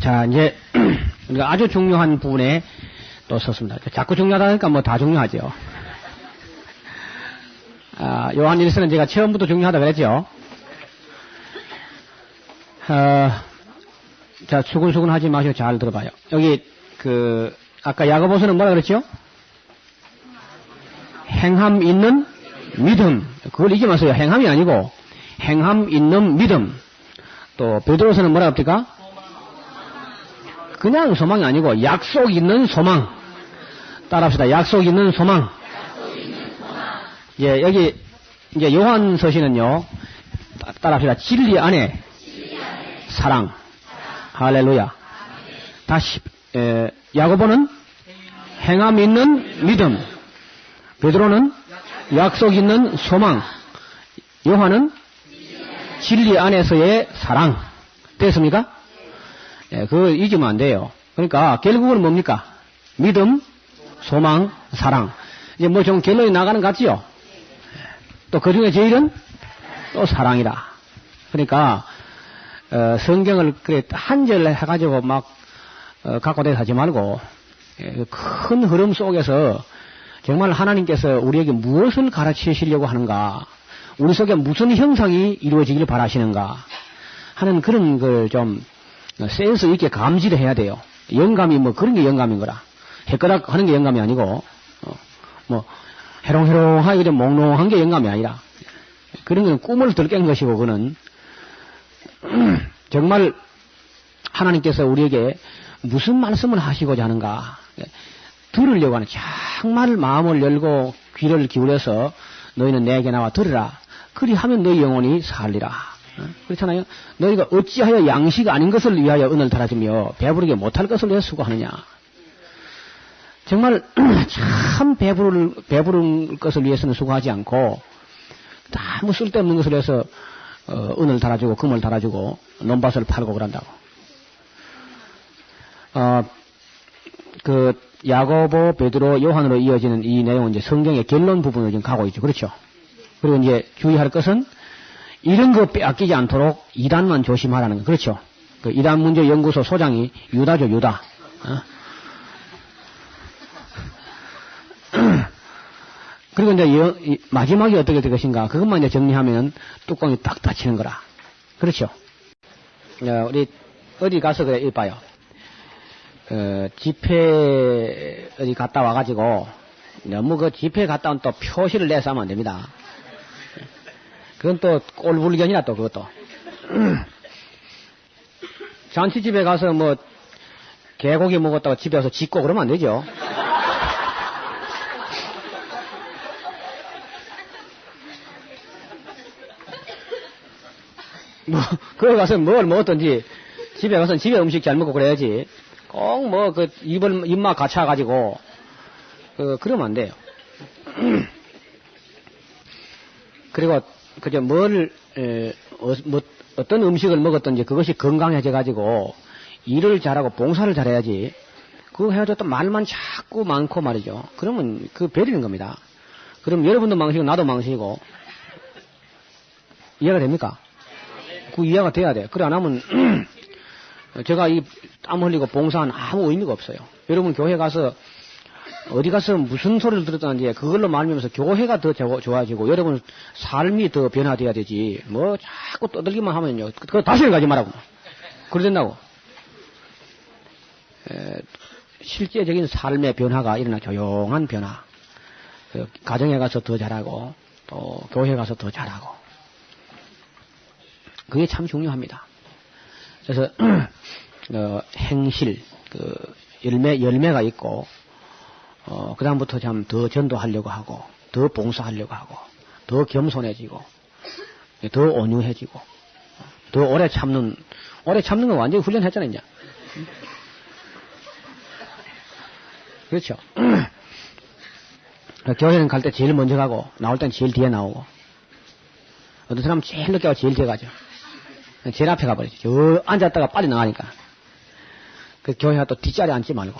자, 이제, 우리가 아주 중요한 부분에 또 섰습니다. 자꾸 중요하다니까 뭐 다 중요하죠. 아, 요한 일서는 제가 처음부터 중요하다 그랬죠. 어, 자, 수근수근 하지 마시고 잘 들어봐요. 여기, 그, 아까 야고보서는 뭐라 그랬죠? 행함 있는 믿음. 그걸 잊지 마세요. 행함이 아니고, 행함 있는 믿음. 또, 베드로서는 뭐라 합니까? 그냥 소망이 아니고, 약속 있는 소망. 따라합시다. 약속 있는 소망. 예, 여기, 이제 요한 서신은요, 따라합시다. 진리 안에 사랑. 할렐루야. 다시, 에, 야고보는 행함 있는 믿음. 베드로는 약속 있는 소망. 요한은 진리 안에서의 사랑. 됐습니까? 예, 그거 잊으면 안 돼요. 그러니까 결국은 뭡니까? 믿음, 소망, 사랑. 이제 뭐 좀 결론이 나가는 것 같지요? 또 그 중에 제일은 또 사랑이라. 그러니까 어, 성경을 그래 한절 해가지고 막 어, 갖고 다니지 하지 말고 예, 큰 흐름 속에서 정말 하나님께서 우리에게 무엇을 가르치시려고 하는가, 우리 속에 무슨 형상이 이루어지기를 바라시는가 하는 그런 걸좀 센스 있게 감지를 해야 돼요. 영감이 뭐 그런 게 영감인 거라. 해거락 하는 게 영감이 아니고, 어, 뭐, 해롱해롱하게 좀 몽롱한 게 영감이 아니라, 그런 건 꿈을 들깬 것이고, 그는, 정말 하나님께서 우리에게 무슨 말씀을 하시고자 하는가, 들으려고 하는, 정말 마음을 열고 귀를 기울여서 너희는 내게 나와 들으라. 그리하면 너희 영혼이 살리라. 그렇잖아요. 너희가 어찌하여 양식 아닌 것을 위하여 은을 달아주며 배부르게 못할 것을 위해 수고하느냐. 정말 참 배부를 배부른 것을 위해서는 수고하지 않고 아무 쓸데없는 것을 위해서 어, 은을 달아주고 금을 달아주고 논밭을 팔고 그런다고. 어, 그 야고보, 베드로, 요한으로 이어지는 이 내용은 이제 성경의 결론 부분으로 지금 가고 있죠. 그렇죠? 그리고 이제 주의할 것은 이런 거 빼앗기지 않도록 이단만 조심하라는 거. 그렇죠? 그 이단 문제 연구소 소장이 유다죠, 유다. 어? 그리고 이제 여, 이, 마지막이 어떻게 될 것인가 그것만 이제 정리하면 뚜껑이 딱 닫히는 거라. 그렇죠? 어, 우리 어디 가서 그래 이봐요. 어, 집회 어디 갔다 와가지고 너무 그 집회 갔다 온 또 표시를 내서 하면 안 됩니다. 그건 또 꼴불견이라 또 그것도. 잔치집에 가서 뭐 개고기 먹었다고 집에 와서 짓고 그러면 안 되죠. 뭐, 거기 가서 뭘 먹었든지, 집에 가서 집에 음식 잘 먹고 그래야지. 꼭 뭐, 그, 입을, 입맛 갖춰가지고, 그, 그러면 안 돼요. 그리고, 그저 뭘, 에, 어, 뭐, 어떤 음식을 먹었든지 그것이 건강해져 가지고, 일을 잘하고 봉사를 잘해야지. 그거 해야지 또 말만 자꾸 많고 말이죠. 그러면 그 베리는 겁니다. 그럼 여러분도 망치고 나도 망치고, 이해가 됩니까? 그 이해가 돼야 돼. 그래 안 하면 제가 이 땀 흘리고 봉사한 아무 의미가 없어요. 여러분 교회 가서 어디 가서 무슨 소리를 들었다는지 그걸로 말미암아서 교회가 더 좋아지고 여러분 삶이 더 변화돼야 되지. 뭐 자꾸 떠들기만 하면요. 그거 다시는 가지 말라고. 그래 된다고. 에, 실제적인 삶의 변화가 일어나 조용한 변화. 그 가정에 가서 더 잘하고 또 교회 가서 더 잘하고 그게 참 중요합니다. 그래서 어, 행실 그 열매 열매가 있고 어, 그다음부터 참 더 전도하려고 하고 더 봉사하려고 하고 더 겸손해지고 더 온유해지고 더 오래 참는 오래 참는 건 완전히 훈련했잖아요. 이제. 그렇죠. 교회는 갈 때 제일 먼저 가고 나올 땐 제일 뒤에 나오고 어떤 사람은 제일 늦게 가고 제일 뒤에 가죠. 제일 앞에 가버리죠. 저 앉았다가 빨리 나가니까. 그 교회가 또 뒷자리에 앉지 말고.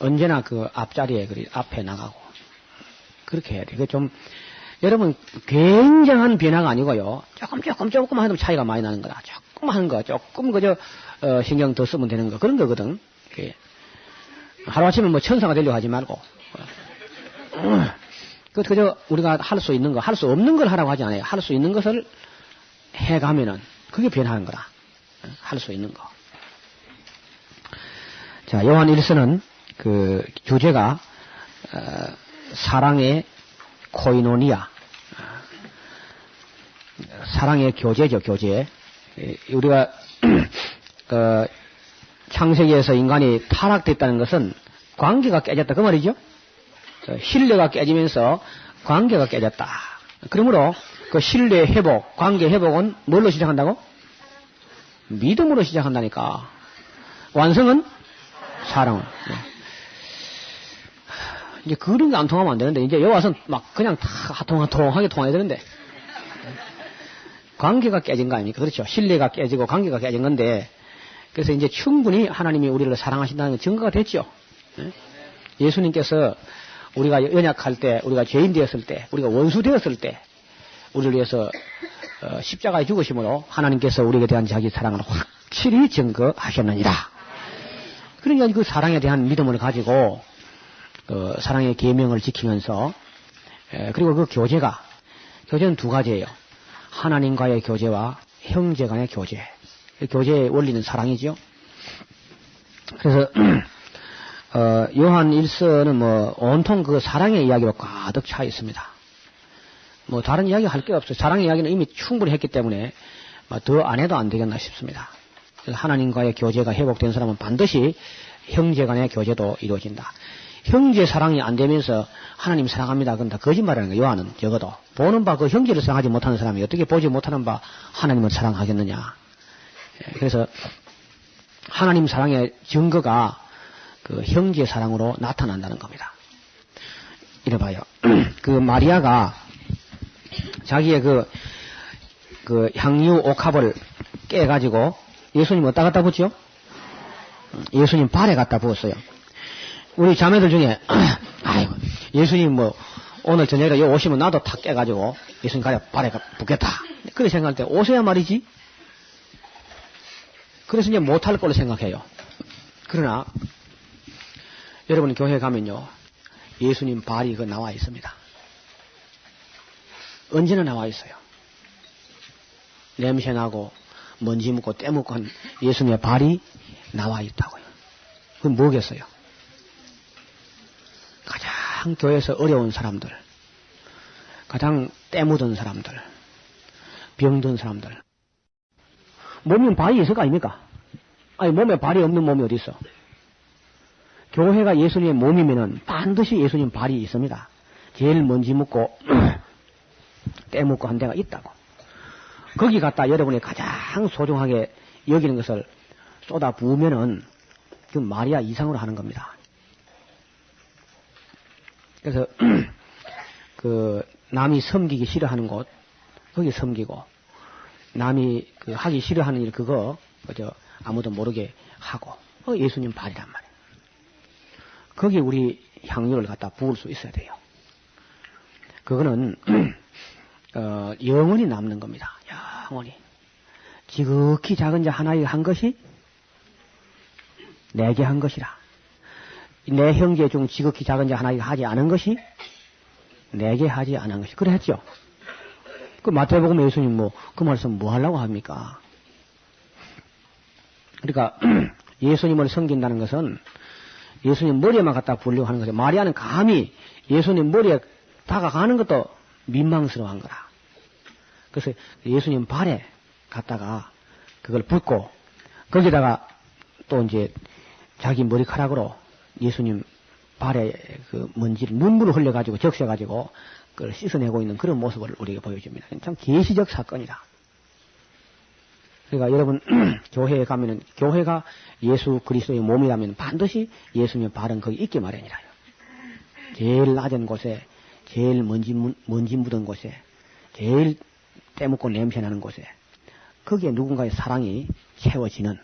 언제나 그 앞자리에, 그 앞에 나가고. 그렇게 해야 돼. 그 좀, 여러분, 굉장한 변화가 아니고요. 조금, 조금, 조금만 해도 차이가 많이 나는 거다. 조그만 거, 조금 그저, 어, 신경 더 쓰면 되는 거, 그런 거거든. 예. 하루 아침에 뭐 천사가 되려고 하지 말고. 그, 그저 우리가 할 수 있는 거, 할 수 없는 걸 하라고 하지 않아요. 할 수 있는 것을 해가면은 그게 변하는 거다. 할 수 있는 거. 자, 요한 1서는 그 주제가 어, 사랑의 코이노니아, 사랑의 교제죠, 교제. 우리가 어, 창세기에서 인간이 타락됐다는 것은 관계가 깨졌다 그 말이죠. 신뢰가 깨지면서 관계가 깨졌다. 그러므로 그 신뢰 회복, 관계 회복은 뭘로 시작한다고? 믿음으로 시작한다니까. 완성은. 네. 이제 그런 게 안 통하면 안 되는데 이제 여기 와서 막 그냥 다 통하게 통해야 되는데 관계가 깨진 거 아닙니까? 그렇죠. 신뢰가 깨지고 관계가 깨진 건데 그래서 이제 충분히 하나님이 우리를 사랑하신다는 증거가 됐죠. 네? 예수님께서 우리가 연약할 때, 우리가 죄인 되었을 때, 우리가 원수 되었을 때, 우리를 위해서 어, 십자가에 죽으심으로 하나님께서 우리에 대한 자기 사랑을 확실히 증거하셨느니라. 그러니까 그 사랑에 대한 믿음을 가지고 그 사랑의 계명을 지키면서 에, 그리고 그 교제가 교제는 두 가지예요. 하나님과의 교제와 형제 간의 교제. 그 교제의 원리는 사랑이죠. 그래서 어, 요한 1서는 뭐 온통 그 사랑의 이야기로 가득 차 있습니다. 뭐 다른 이야기 할 게 없어요. 사랑의 이야기는 이미 충분히 했기 때문에 뭐 더안 해도 안 되겠나 싶습니다. 하나님과의 교제가 회복된 사람은 반드시 형제 간의 교제도 이루어진다. 형제 사랑이 안 되면서 하나님 사랑합니다. 그건 다 거짓말이라는 거예요. 요한은 적어도. 보는 바 그 형제를 사랑하지 못하는 사람이 어떻게 보지 못하는 바 하나님을 사랑하겠느냐. 예, 그래서 하나님 사랑의 증거가 그 형제 사랑으로 나타난다는 겁니다. 이래 봐요. 그 마리아가 자기의 그, 그 향유 옥합을 깨가지고 예수님 어디다 갖다 붙죠? 예수님 발에 갖다 부었어요. 우리 자매들 중에, 아이고, 예수님 뭐, 오늘 저녁에 여기 오시면 나도 탁 깨가지고 예수님 가려 발에 붙겠다. 그렇게 생각할 때 오셔야 말이지. 그래서 이제 못할 걸로 생각해요. 그러나, 여러분 교회 가면요. 예수님 발이 그 나와 있습니다. 언제나 나와 있어요. 냄새 나고 먼지 묻고 때 묻고 한 예수님의 발이 나와 있다고요. 그건 뭐겠어요? 가장 교회에서 어려운 사람들, 가장 때 묻은 사람들, 병든 사람들. 몸에 발이 있을 거 아닙니까? 아니, 몸에 발이 없는 몸이 어디 있어? 교회가 예수님의 몸이면은 반드시 예수님 발이 있습니다. 제일 먼지 묻고 때 묻고 한 데가 있다고. 거기 갔다 여러분이 가장 소중하게 여기는 것을 쏟아 부으면은 그 마리아 이상으로 하는 겁니다. 그래서 그 남이 섬기기 싫어하는 곳 거기 섬기고 남이 그 하기 싫어하는 일 그거 그저 아무도 모르게 하고 그 예수님 발이란 말이에요. 거기 우리 향유를 갖다 부을 수 있어야 돼요. 그거는 어, 영원히 남는 겁니다. 영원히. 지극히 작은 자 하나에 한 것이 내게 한 것이라. 내 형제 중 지극히 작은 자 하나에 하지 않은 것이 내게 하지 않은 것이. 그래 했죠. 그 마태복음 예수님 뭐, 그 말씀 뭐 하려고 합니까? 그러니까 예수님을 섬긴다는 것은 예수님 머리에만 갖다 부으려고 하는 거죠. 마리아는 감히 예수님 머리에 다가가는 것도 민망스러워한 거라. 그래서 예수님 발에 갖다가 그걸 붓고 거기다가 또 이제 자기 머리카락으로 예수님 발에 그 먼지를 눈물을 흘려가지고 적셔가지고 그걸 씻어내고 있는 그런 모습을 우리에게 보여줍니다. 참 계시적 사건이다. 그러니까 여러분 교회에 가면은 교회가 예수 그리스도의 몸이라면 반드시 예수님의 발은 거기 있게 마련이라요. 제일 낮은 곳에 제일 먼지 먼지 묻은 곳에 제일 때묻고 냄새 나는 곳에 거기에 누군가의 사랑이 채워지는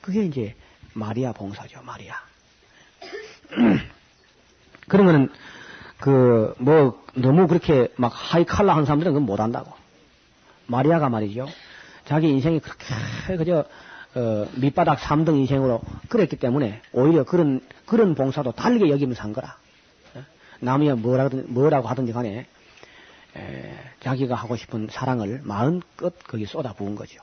그게 이제 마리아 봉사죠, 마리아. 그러면은 그뭐 너무 그렇게 막 하이칼라 한 사람들은 그건 못 한다고. 마리아가 말이죠. 자기 인생이 그렇게 그저 어, 밑바닥 3등 인생으로 그랬기 때문에 오히려 그런 그런 봉사도 다르게 여기면서 한 거라. 어? 남이 뭐라고 뭐라고 하든지 간에 에, 자기가 하고 싶은 사랑을 마음껏 거기 쏟아 부은 거죠.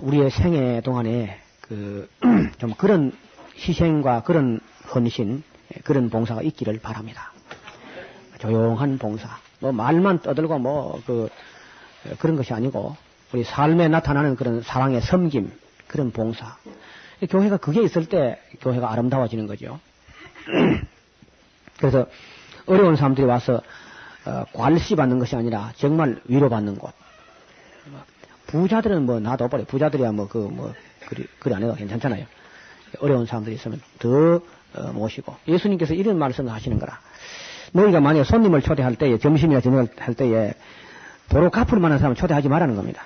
우리의 생애 동안에 그 좀 그런 희생과 그런 헌신, 그런 봉사가 있기를 바랍니다. 조용한 봉사, 뭐 말만 떠들고 뭐 그 그런 것이 아니고 우리 삶에 나타나는 그런 사랑의 섬김, 그런 봉사. 교회가 그게 있을 때 교회가 아름다워지는 거죠. 그래서 어려운 사람들이 와서 어, 관시 받는 것이 아니라 정말 위로받는 곳. 부자들은 뭐 놔둬버려. 부자들이야 뭐 그뭐 뭐 그리 그리 안 해도 괜찮잖아요. 어려운 사람들이 있으면 더 어, 모시고 예수님께서 이런 말씀을 하시는 거라. 너희가 만약 손님을 초대할 때에 점심이나 저녁을 할 때에 도로 갚을 만한 사람 을 초대하지 말라는 겁니다.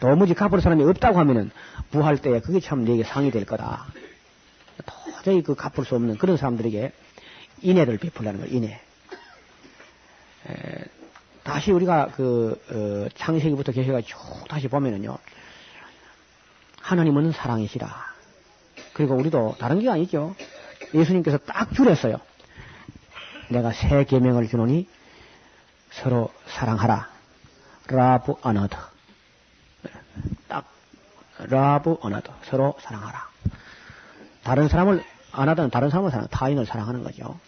도무지 갚을 사람이 없다고 하면은 부할 때에 그게 참 내게 상이 될 거다. 도저히 그 갚을 수 없는 그런 사람들에게 인애를 베풀라는 거예요. 인애. 에, 다시 우리가 그 어, 창세기부터 계시가 쭉 다시 보면은요. 하나님은 사랑이시라. 그리고 우리도 다른 게 아니죠. 예수님께서 딱 줄였어요. 내가 새 계명을 주노니 서로 사랑하라. 라브 어너더. 딱 라브 어너더. 서로 사랑하라. 다른 사람을 안 하던 다른 사람을 사랑, 타인을 사랑하는 거죠.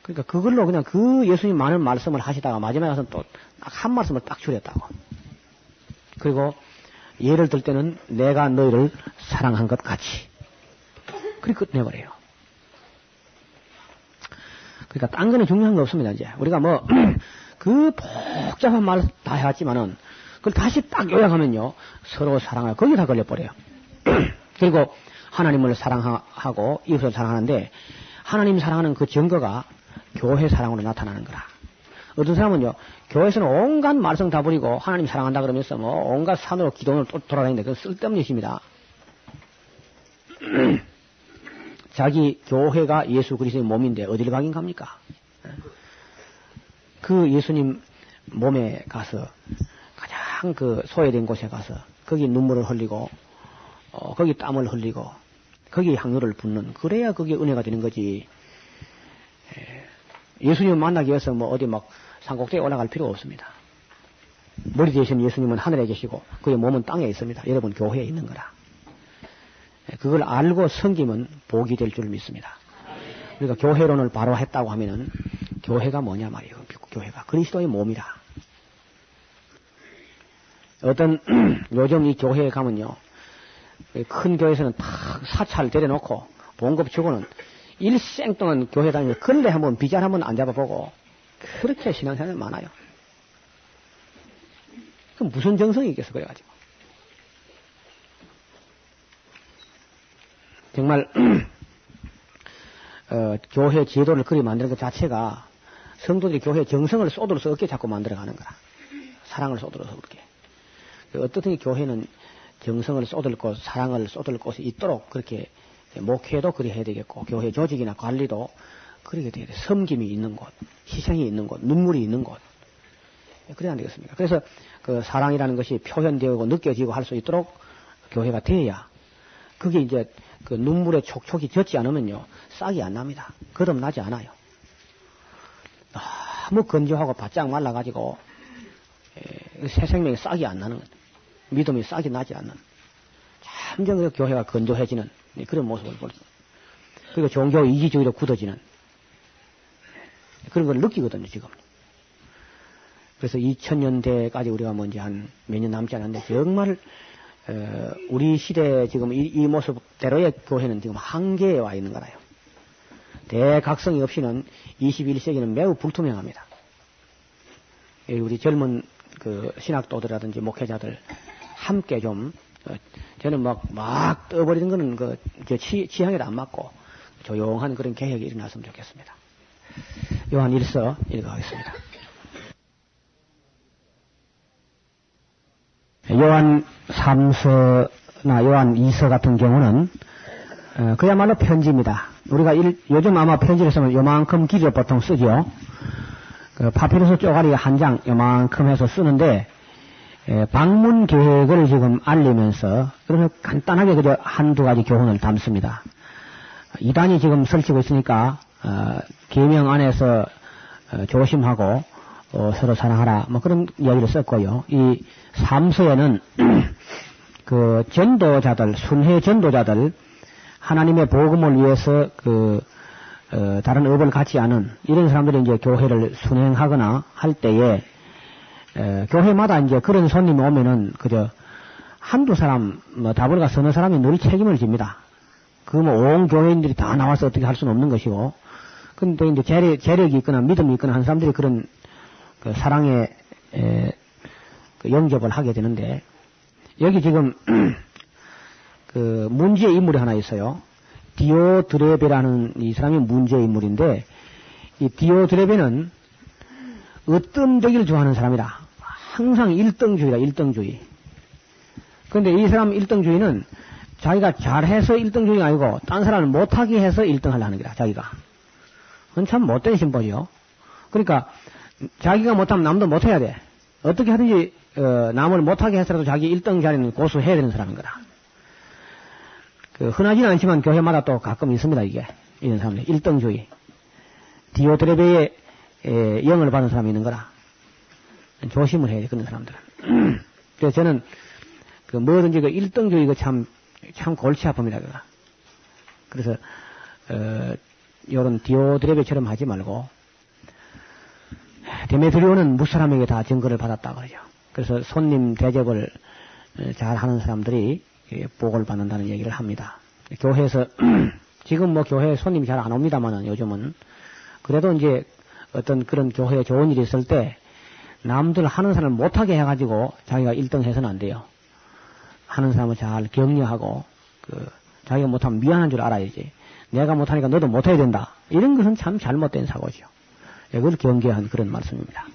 그러니까 그걸로 그냥 그 예수님 많은 말씀을 하시다가 마지막에 가서 또 한 말씀을 딱 줄였다고. 그리고 예를 들 때는 내가 너희를 사랑한 것 같이. 그렇게 끝내버려요. 그러니까 딴 거는 중요한 거 없습니다, 이제. 우리가 뭐, 그 복잡한 말다 해왔지만은, 그걸 다시 딱 요약하면요. 서로 사랑을 거기 다 걸려버려요. 그리고 하나님을 사랑하고 이웃을 사랑하는데, 하나님 사랑하는 그 증거가 교회 사랑으로 나타나는 거라. 어떤 사람은요, 교회에서는 온갖 말씀 다 버리고 하나님 사랑한다 그러면서 뭐 온갖 산으로 기도를 돌아다니는데 그건 쓸데없는 짓입니다. 자기 교회가 예수 그리스도의 몸인데 어디를 가긴 갑니까? 그 예수님 몸에 가서 가장 그 소외된 곳에 가서 거기 눈물을 흘리고 어, 거기 땀을 흘리고 거기 향유를 붓는 그래야 그게 은혜가 되는 거지. 예수님 만나기 위해서 뭐 어디 막 산꼭대기에 올라갈 필요가 없습니다. 머리 대신 예수님은 하늘에 계시고 그의 몸은 땅에 있습니다. 여러분 교회에 있는 거라. 예, 그걸 알고 섬기면 복이 될 줄 믿습니다. 그러니까 교회론을 바로 했다고 하면은 교회가 뭐냐 말이에요. 교회가 그리스도의 몸이라. 어떤 요즘 이 교회에 가면요. 큰 교회에서는 탁 사찰 데려놓고 봉급 주고는 일생 동안 교회 다니면서 근래 한번 비잘 한번 안 잡아보고 그렇게 신앙생활 많아요. 그 무슨 정성이 있겠어 그래가지고. 정말 어, 교회 제도를 그리 만드는 것 자체가 성도들이 교회 정성을 쏟으로서 어깨 잡고 만들어가는 거라. 사랑을 쏟으로서 그렇게. 어떻든 교회는 정성을 쏟을 곳, 사랑을 쏟을 곳이 있도록 그렇게 목회도 그리 해야 되겠고, 교회 조직이나 관리도 그렇게 돼야 돼. 섬김이 있는 곳, 희생이 있는 곳, 눈물이 있는 곳. 그래야 안 되겠습니까? 그래서 그 사랑이라는 것이 표현되고 느껴지고 할 수 있도록 교회가 돼야 그게 이제 그 눈물에 촉촉이 젖지 않으면요, 싹이 안 납니다. 거듭 나지 않아요. 너무 건조하고 바짝 말라가지고, 에, 새 생명이 싹이 안 나는, 믿음이 싹이 나지 않는, 참정 그 교회가 건조해지는 그런 모습을 볼 수. 그리고 종교 이기주의로 굳어지는 그런 걸 느끼거든요, 지금. 그래서 2000년대까지 우리가 뭔지 한 몇 년 남지 않았는데 정말 어, 우리 시대 지금 이, 이, 모습대로의 교회는 지금 한계에 와 있는 거라요. 대각성이 없이는 21세기는 매우 불투명합니다. 우리 젊은 그 신학도들이라든지 목회자들 함께 좀 어, 저는 막, 막 떠버리는 거는 그, 치, 취향에도 안 맞고 조용한 그런 개혁이 일어났으면 좋겠습니다. 요한 1서 읽어가겠습니다. 요한 3서나 요한 2서 같은 경우는 어, 그야말로 편지입니다. 우리가 일, 요즘 아마 편지를 쓰면 요만큼 길이를 보통 쓰죠. 그 파피루스 쪼가리 한 장 요만큼 해서 쓰는데 에, 방문 계획을 지금 알리면서 그러면 간단하게 그저 한두 가지 교훈을 담습니다. 이단이 지금 설치고 있으니까 어, 계명 안에서 어, 조심하고 어, 서로 사랑하라 뭐 그런 이야기를 썼고요. 이 삼서에는 그 전도자들 순회 전도자들 하나님의 복음을 위해서 그 어, 다른 업을 갖지 않은 이런 사람들이 이제 교회를 순행하거나 할 때에 에, 교회마다 이제 그런 손님이 오면은 그저 한두 사람 뭐 다불가 서너 사람이 늘 책임을 집니다. 그 뭐 온 교회인들이 다 나와서 어떻게 할 수는 없는 것이고 근데 이제 재력, 재력이 있거나 믿음이 있거나 한 사람들이 그런 그 사랑의 에, 그 영접을 하게 되는데 여기 지금 그 문제의 인물이 하나 있어요. 디오드레베라는 이 사람이 문제의 인물인데 이 디오드레베는 어떤 되기를 좋아하는 사람이라 항상 1등주의라 1등주의. 그런데 이 사람 1등주의는 자기가 잘해서 1등주의가 아니고 딴 사람을 못하게 해서 1등하려 하는 거다 자기가. 그건 참 못된 심보죠. 그러니까 자기가 못하면 남도 못해야 돼. 어떻게 하든지 어, 남을 못하게 해서라도 자기 1등 자리는 고수해야 되는 사람인 거다. 그 흔하지는 않지만 교회마다 또 가끔 있습니다 이게 이런 사람들 1등주의 디오드레베의 에, 영을 받은 사람이 있는 거라 조심을 해야 돼 그런 사람들은 그래서 저는 그 뭐든지 그 1등주의 그참참 골치 아픕니다 그거 그래서 어, 요런 디오드레베처럼 하지 말고 데메드리오는 무사람에게 다 증거를 받았다 그러죠 그래서 손님 대접을 어, 잘 하는 사람들이 예, 복을 받는다는 얘기를 합니다. 교회에서 지금 뭐 교회 에 손님이 잘 안 옵니다만은 요즘은 그래도 이제 어떤 그런 교회에 좋은 일이 있을 때 남들 하는 사람을 못하게 해가지고 자기가 1등 해서는 안 돼요. 하는 사람을 잘 격려하고 그 자기가 못하면 미안한 줄 알아야지. 내가 못하니까 너도 못해야 된다. 이런 것은 참 잘못된 사고죠. 이걸 경계한 그런 말씀입니다.